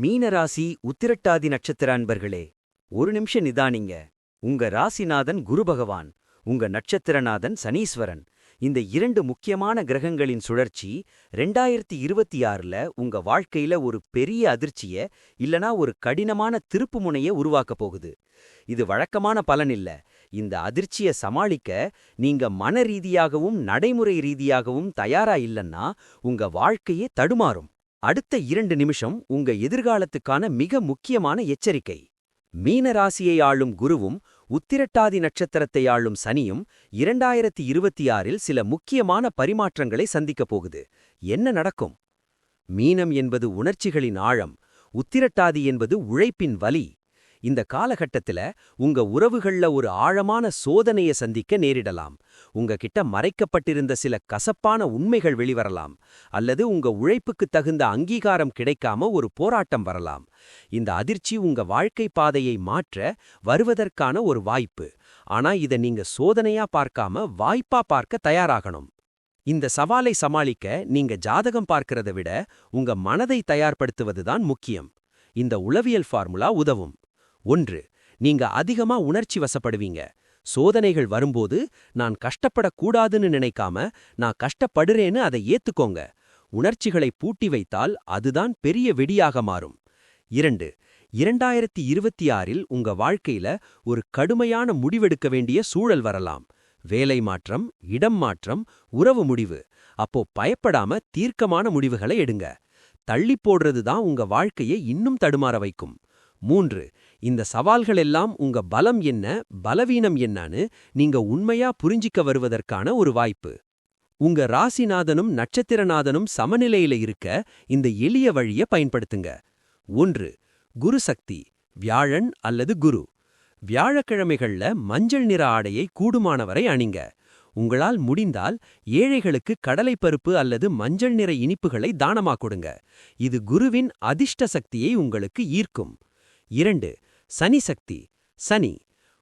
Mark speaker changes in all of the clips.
Speaker 1: மீனராசி உத்திரட்டாதி நட்சத்திர அன்பர்களே ஒரு நிமிஷம் நிதானிங்க. உங்க ராசிநாதன் குரு பகவான் உங்க நட்சத்திரநாதன் சனீஸ்வரன். இந்த இரண்டு முக்கியமான கிரகங்களின் சுழற்சி ரெண்டாயிரத்தி இருபத்தி ஆறுல உங்க வாழ்க்கையில ஒரு பெரிய அதிர்ச்சிய இல்லனா ஒரு கடினமான திருப்பு முனைய உருவாக்க போகுது. இது வழக்கமான பலன் இல்ல. இந்த அதிர்ச்சிய சமாளிக்க நீங்க மன ரீதியாகவும் நடைமுறை ரீதியாகவும் தயாரா இல்லன்னா உங்க வாழ்க்கையே தடுமாறும். அடுத்த இரண்டு நிமிஷம் உங்க எதிர்காலத்துக்கான மிக முக்கியமான எச்சரிக்கை. மீன ராசியை ஆளும் குருவும் உத்திரட்டாதி நட்சத்திரத்தை ஆளும் சனியும் இரண்டாயிரத்தி இருபத்தி ஆறில் சில முக்கியமான பரிமாற்றங்களை சந்திக்கப் போகுது. என்ன நடக்கும்? மீனம் என்பது உணர்ச்சிகளின் ஆழம் உத்திரட்டாதி என்பது உழைப்பின் வலி. இந்த காலகட்டத்துல உங்க உறவுகள்ல ஒரு ஆழமான சோதனையை சந்திக்க நேரிடலாம். உங்ககிட்ட மறைக்கப்பட்டிருந்த சில கசப்பான உண்மைகள் வெளிவரலாம். அல்லது உங்க உழைப்புக்கு தகுந்த அங்கீகாரம் கிடைக்காம ஒரு போராட்டம் வரலாம். இந்த அதிர்ச்சி உங்க வாழ்க்கை பாதையை மாற்ற வருவதற்கான ஒரு வாய்ப்பு. ஆனா இத நீங்க சோதனையா பார்க்காம வாய்ப்பா பார்க்க தயாராகணும். இந்த சவாலை சமாளிக்க நீங்க ஜாதகம் பார்க்கிறத விட உங்க மனதை தயார்படுத்துவதுதான் முக்கியம். இந்த உளவியல் ஃபார்முலா உதவும். ஒன்று நீங்க அதிகமா உணர்ச்சி வசப்படுவீங்க. சோதனைகள் வரும்போது நான் கஷ்டப்படக்கூடாதுன்னு நினைக்காம நான் கஷ்டப்படுறேன்னு அதை ஏத்துக்கோங்க. உணர்ச்சிகளை பூட்டி வைத்தால் அதுதான் பெரிய வெடியாக மாறும். இரண்டு இரண்டாயிரத்தி இருபத்தி ஆறில் உங்க வாழ்க்கையில ஒரு கடுமையான முடிவெடுக்க வேண்டிய சூழல் வரலாம். வேலை மாற்றம் இடம் மாற்றம் உறவு முடிவு. அப்போ பயப்படாம தீர்க்கமான முடிவுகளை எடுங்க. தள்ளி போடுறது தான் உங்க வாழ்க்கையை இன்னும் தடுமாற வைக்கும். மூன்று இந்த சவால்கள் எல்லாம் உங்க பலம் என்ன பலவீனம் என்னன்னு நீங்க உண்மையா புரிஞ்சிக்க வருவதற்கான ஒரு வாய்ப்பு. உங்க ராசிநாதனும் நட்சத்திரநாதனும் சமநிலையில இருக்க இந்த எளிய வழிய பயன்படுத்துங்க. ஒன்று குரு சக்தி வியாழன் அல்லது குரு. வியாழக்கிழமைகள்ல மஞ்சள் நிற ஆடையை கூடுமானவரை அணிங்க. உங்களால் முடிந்தால் ஏழைகளுக்கு கடலைப்பருப்பு அல்லது மஞ்சள் நிற இனிப்புகளை தானமா கொடுங்க. இது குருவின் அதிர்ஷ்ட சக்தியை உங்களுக்கு ஈர்க்கும். இரண்டு சனி சக்தி. சனி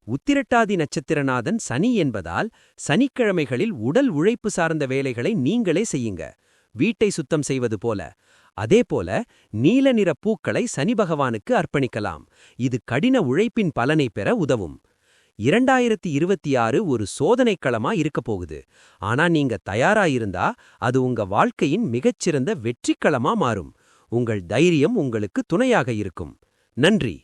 Speaker 1: உத்திரட்டாதி நட்சத்திரநாதன் சனி என்பதால் சனிக்கிழமைகளில் உடல் உழைப்பு சார்ந்த வேலைகளை நீங்களே செய்யுங்க. வீட்டை சுத்தம் செய்வது போல. அதேபோல நீல நிற பூக்களை சனி பகவானுக்கு அர்ப்பணிக்கலாம். இது கடின உழைப்பின் பலனை பெற உதவும். இரண்டாயிரத்தி இருபத்தி ஆறு ஒரு சோதனைக்களமா இருக்க போகுது. ஆனா நீங்க தயாராயிருந்தா அது உங்க வாழ்க்கையின் மிகச்சிறந்த வெற்றிக்களமா மாறும். உங்கள் தைரியம் உங்களுக்கு துணையாக இருக்கும். நன்றி!